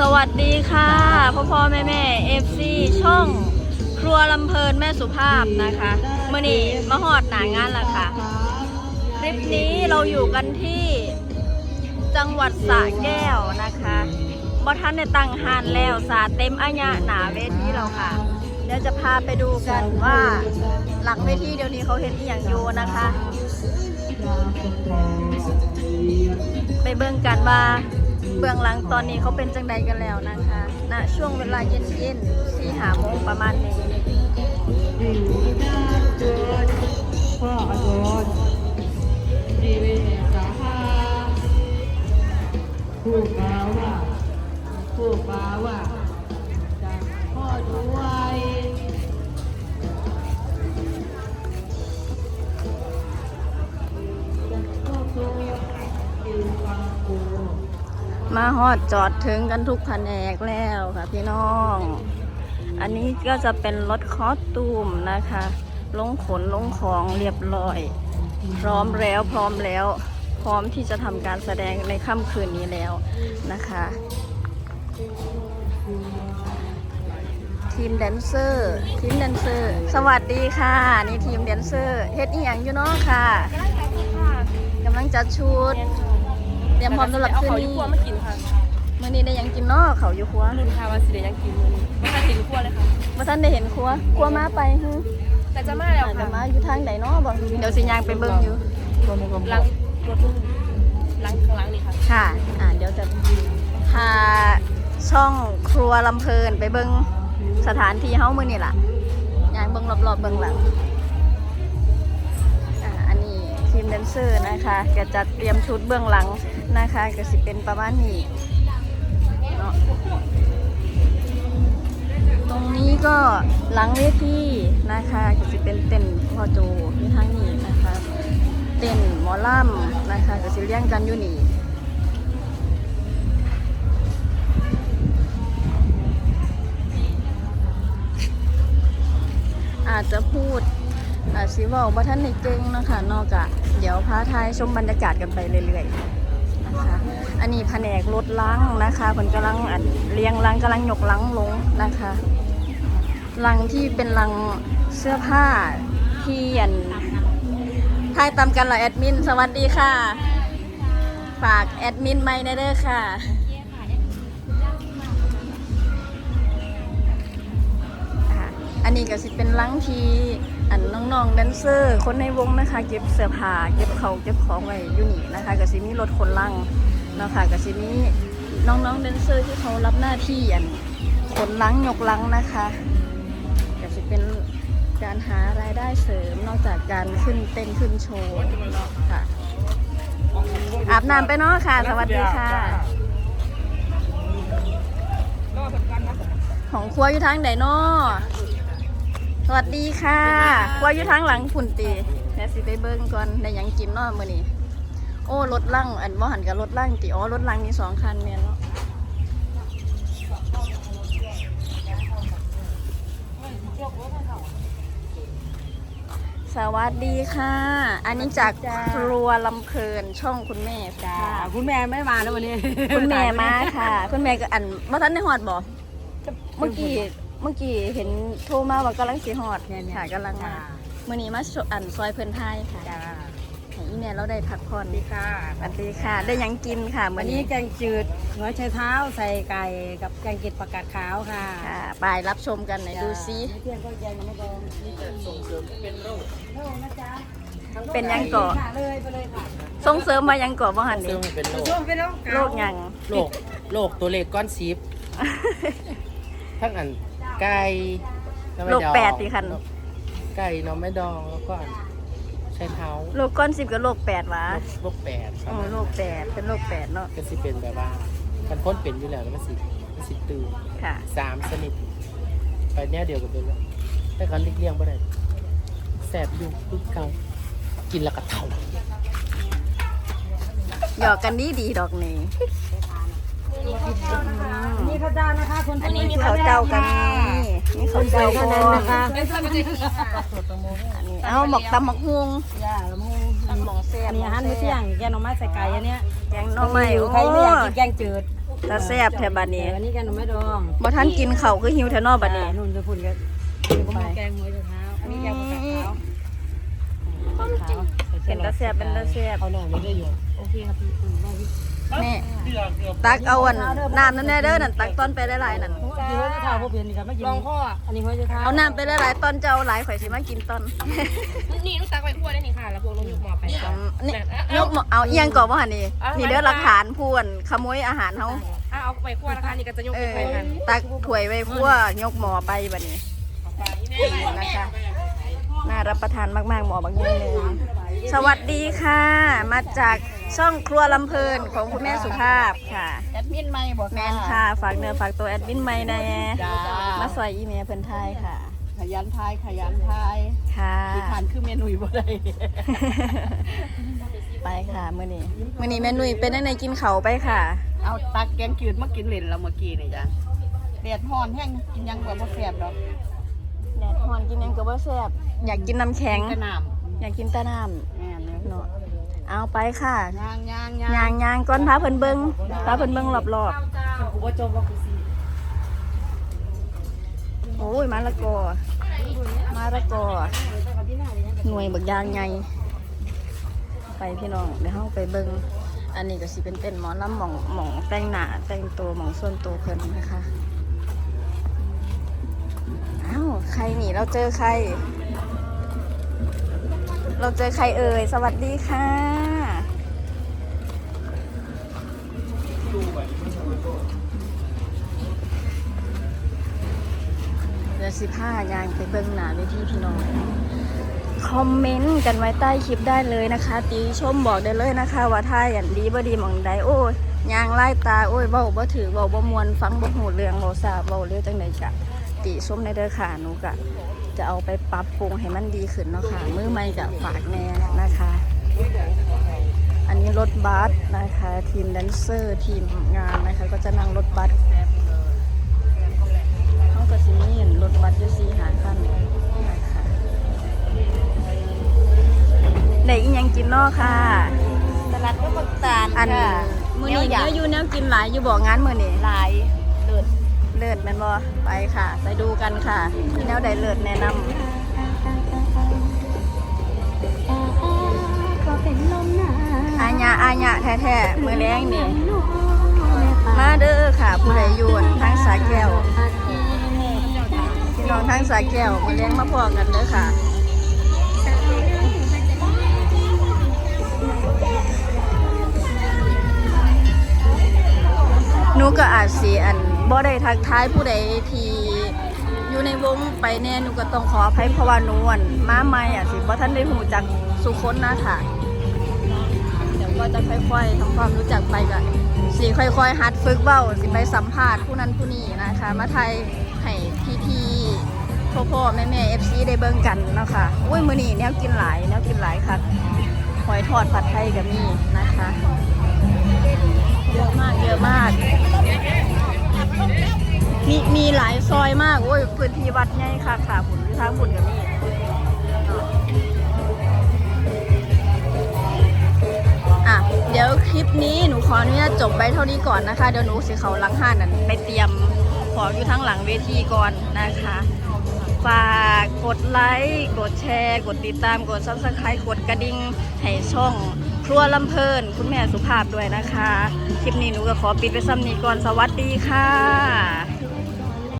สวัสดีค่ะพ่อพ่อแม่แม่เอฟซีช่องครัวลำเพลินแม่สุภาพนะคะเมื่อนี้มาหอดหนางานละค่ะ คลิปนี้เราอยู่กันที่จังหวัดสระแก้วนะคะบอท่านในตั้งหานแล้วสาเต็มอัญญะหนาเวทีเราค่ะ เดี๋ยวจะพาไปดูกันว่าหลังเวทีเดี๋ยวนี้เขาเห็นอีหยังอยู่นะคะ ไปเบิ่งกันว่า เบื้องหลังตอนนี้เขาเป็นจังใดกันแล้วนะคะณช่วงเวลาเย็นๆสี่หาโมงประมาณนี้ มาฮอดจอดถึงกันทุกแผนกแล้วค่ะพี่น้อง อันนี้ก็จะเป็นรถคอสตูมนะคะ ลงขนลงของเรียบร้อย พร้อมแล้วพร้อมแล้ว พร้อมที่จะทำการแสดงในค่ำคืนนี้แล้วนะคะ ทีมแดนเซอร์ ทีมแดนเซอร์ สวัสดีค่ะ นี่ทีมแดนเซอร์เฮ็ดอีหยังอยู่เนาะค่ะกำลังจัดชุด รียมพร้อมสำหรับคืนเอานี้เขาอยู่ครัวมากินค่ะมื้อนี้ได้หยังกินเนาะเขาอยู่ครัวรุ่นค่ะว่าสิเดยังกินมื้อนี้ไม่ค่อยกินครัวเลยค่ะ บ่ทันได้เห็นครัวครัวมาไปฮึแต่จะมาแล้วอาจจะค่ะมาอยู่ทางใดเนาะบ่เดี๋ยวสิย่างไปเบิ่งอยู่ หลังรถตู้หลังข้างหลังนี่ค่ะ ค่ะ อ่าเดี๋ยวจะพาช่องครัวลำเพลินไปเบิ่งสถานที่เฮามื้อนี้ล่ะย่างเบิ่งรอบๆเบิ่งหลังอ่าอันนี้ทีมแดนเซอร์นะคะก็จะเตรียมชุดเบื้องหลัง นะคะก็สิเป็นประมาณนี้เนาะตรงนี้ก็หลังเวทีนะคะก็จะเป็นเต้นพ่อโจที่ทางนี้นะคะ เต้นหมอล่ำนะคะก็จะเลี้ยงกันอยู่นี่อาจจะพูดอาจสิว่าว่าท่านในเก่งนะคะนอกจากเดี๋ยวพาทายชมบรรยากาศกันไปเรื่อยๆ อันนี้แผนกรถล้างนะคะผนกำลังเลี้ยงล้างกำลังหยกล้างลงนะคะลังที่เป็นลังเสื้อผ้าที่อันทายตามกันเหรอแอดมิน สวัสดีค่ะ ฝากแอดมินไม่ได้เด้อค่ะอันนี้ก็สิเป็นลังทีอันน้องๆแดนเซอร์ คนในวงนะคะ เก็บเสื้อผ้าเก็บเขาเก็บของไว้อยู่นี่นะคะ ก็สิมีรถคนลัง เนาะคะก็สิมีน้องๆแดนเซอร์ที่เขารับหน้าที่อันขนลังยกลังนะคะก็สิเป็นการหารายได้เสริมนอกจากการขึ้นเต้นขึ้นโชว์ค่ะอาบน้ำไปเนาะค่ะ สวัสดีค่ะของครัวอยู่ทางไหนเนาะสวัสดีค่ะครัวอยู่ทางหลังฝุ่นตีเดี๋ยวสิไปเบิ่งก่อนได้หยังกินเนาะมื้อนี้ โอ้รถล่างอันบ่หันกับรถล่างติอ๋อรถล่างมีสองคันแม่นเนาะสวัสดีค่ะ อันนี้จากครัวลำเพลินช่องคุณแม่จ้าค่ะ คุณแม่ไม่มาแล้ววันนี้ คุณแม่มาค่ะ คุณแม่ก็อันบ่ทันได้ฮอดบ่เมื่อกี้เมื่อกี้เห็นโทรมาว่ากำลังสิฮอดเนี่ยเนี่ยค่ะกำลังมามื้อนี้มาชอันซอยเพิ่นไทยค่ะจ้า ให้อีแม่เราได้พักผ่อนดีค่ะสวัสดีค่ะ ได้หยังกินค่ะวัมื้นอนี้นี้แกงจืดหัวไชเท้าใส่ไก่กับแกงเกล็ดผักกาดขาวค่ะค่ะไปรับชมกันหน่อยดูซิไม่เที่ยงก็แกงน้ำมันกองส่งเสริมเป็นโรคโรคนะจ๊ะเป็นยังก่อค่ะเลยไปเลยค่ะส่งเสริมมายังก่อบ่หันซึ่นี่งเป็นโรโรคคเป็นโรคโรคหยัง โรคโรคตัวเลขก้อนซีฟทั้งอันไก่น้ำไม่โรคดองแปดสิคัน ไก่น้ำไม่ดองแล้วก็อัน ใช้เท้าโรคก้อนสิบกับโรคแปดหวะโรคโรคแปดอ๋อโรคแปดเป็นโรคแปดเนาะก็สิเป็นแบบว่ากันพ้นเป็นอยู่แล้วแล้วมันสิมันสิตื่นค่ะสามสนิทไปแนวเดียวกันเป็นแล้วแต่เขาเลี่ยงไม่ได้แสบอยู่คือเก่ากินแล้วก็เท่าหยอกกันดีดีๆดอกนี่นี่ข้าวเจ้านะคะคนอันนี้มีข้าวเจ้ากันนี่ มีข้าวเจ้าเท่าก่นั้นอนนะคะอันนี้เอาหมกตำหมกฮวงย่าละมุงตำหมกแซ่บอันนี้อาหารมื้อเที่ยงแกงหน่อไม้ใส่ไก่อันเนี้ยแกงหน่อไม้ใครไม่อยากกินแกงจืดตาแซ่บแถบัดนี้อันนี้แกงหน่อไม้ดองบ่ทันกินข้าวคือหิวแถนอบัดนี้นุ่นจะพุ่นกันก็มาแกงหัวจะเท้าอันนี้แกงผักกาดขาวเป็นตาแซ่บเป็นตาแซ่บเอาหน่อยไม่ได้อยู่โอเคครับพี่ คุณได้พี่แม่ตักเอาอันน้ำนั่นแน่เด้อนั่นตักต้นไปหลายๆนั่นกินหัวจะทาพวกเพียนดีครับไม่กินลองข้ออันนี้หัวจะทาเอาน้ำไปหลายๆต้นเจ้าหลายข่อยสิมากินต้นนี่ลูกตักไปคั่วได้นี่ค่ะแล้วพวกลงยกหม้อไปนี่ยกหม้อเอาเอียงก่อนบ่หั่นนี่นี่เด้อหลักฐานพวนขโมยอาหารเฮาเอาไปคั่วนะคะนี่ก็จะยกไปกันตักถ้วยไว้คั่วยกหม้อไปแบัดนี้นะคะ น่ารับประทานมากๆหมอบางอย่างเลยสวัสดีค่ะ มาจากช่องครัวลำเพลินของคุณแม่สุภาพค่ะ แอดมินไม่บอกแมนค่ะ ฝากเนื้อฝากตัวแอดมินไม่แน่จ้ามาซอยอีเมลเพิ่นไทยค่ะ ขยันทายขยันทายค่ะที่ทานคือเมนูบ่ได้ไปค่ะมื้อนี้มื้อนี้แม่นุ่ยเป็นจังไดกินเขาวไปค่ะ เอาตักแกงจืดมากินเล่นแล้วเมื่อกี้นี่จ้ะแดดฮ้อนแห้งกินหยังแบบบ่แซ่บดอก แดดฮ้อนกินหยังก็บ่แซ่บอยากกินน้ำแข็ง กระน้อยากกินแต่น้ำแม่นเลยำเนาะเอาไปค่ะย่างย่างยางยางก้อนพาเพิ่นเบิ่งพาเพิ่นเบิ่งรอบกูว่าจมว่ากูซีๆโอ้ยมะละกอมะละกอหน่วยบักยางใหญ่ไปพี่น้องเดี๋ยวเฮาไปเบิ่งอันนี้ก็สิเป็นเต้นหมอลำหม่องหม่องแต่งหน้าแต่งตัวหม่องส่วนตัวเพิ่นนะคะ อ้าวใครหนีเราเจอใคร เราเจอใครเอ่ย สวัสดีค่ะ เดือนสิบห้ายางไปเบิ่งหนาเวทีพี่น้อง คอมเมนต์กันไว้ใต้คลิปได้เลยนะคะ ตีชมบอกได้เลยนะคะ ว่าท่าอย่างดีบ่ดีหมองใดโอ้ยยางไล่ตา โอ้ยเบาบ่ถือเบาบ่มวนฟังบ่หูเรื่องเบ้าซาเบาเรื่องจังใดกะ ตีชมในเด้อค่ะหนูกะจะเอาไปปรับปรุงให้มันดีขึ้นเนาะค่ะ มือไม่กะฝากแน่นะคะ อันนี้รถบัสนะคะ ทีมแดนเซอร์ทีมงานนะคะ ก็จะนั่งรถบัสเขาก็สิมีเห็นรถบัสอยู่สี่หาคันนะคะได้อีหยังกินเนอกค่ะสลัดก็บักตาลอันมือนี้เนื้ออยู่แนวกินหลายอยู่บอกงานมือนี้หลาย เลิศเลิศแม่นบ่ไปค่ะ ไปดูกันค่ะมีแนวใดเลิศแนะนำอาญาอาญาแท้ๆมือแรงนี่มาเด้อค่ะ ผู้ใดอยวนทั้งสาแก้วพี่น้องทั้งสาแก้วมาเลี้ยงมาพอกันเด้อค่ะหนูก็อาจสิอัน บ่ได้ทักทายผู้ใดที่อยู่ในวงไปแน่หนูก็ต้องขออภัยเพราะว่าหนูอันมาใหม่อะสิบ่ทันได้หูจักสุคนนะค่ะเดี๋ยวก็จะค่อยๆทำความรู้จักไปกันสิค่อยๆหัดฝึกเบ้าสิไปสัมภาษณ์ผู้นั้นผู้นี้นะคะ มาไทยให้พี่ๆพ่อพ่อๆแม่แม่เอฟซีได้เบิ่งกันเนาะคะอุ้ยมือนี้แนวกินหลายแนวกินหลายค่ะหอยทอดผัดไทยก็มีนะคะเยอะมากเยอะมาก มีหลายซอยมากโอ้ยพื้นที่วัดใหญ่ค่ะค่ะผุนทางผุนก็มีอะเดี๋ยวคลิปนี้หนูขออนุญาตจบไปเท่านี้ก่อนนะคะ เดี๋ยวหนูสิเขาลังห้านนั่นไปเตรียมของอยู่ทั้งหลังเวทีก่อนนะคะฝากกดไลค์กดแชร์ กดติดตามกดซับสไครต์กดกระดิ่งให้ช่องครัวลำเพลิน คุณแม่สุภาพด้วยนะคะ คลิปนี้หนูก็ขอปิดไปซ้ำนี้ก่อนสวัสดีค่ะ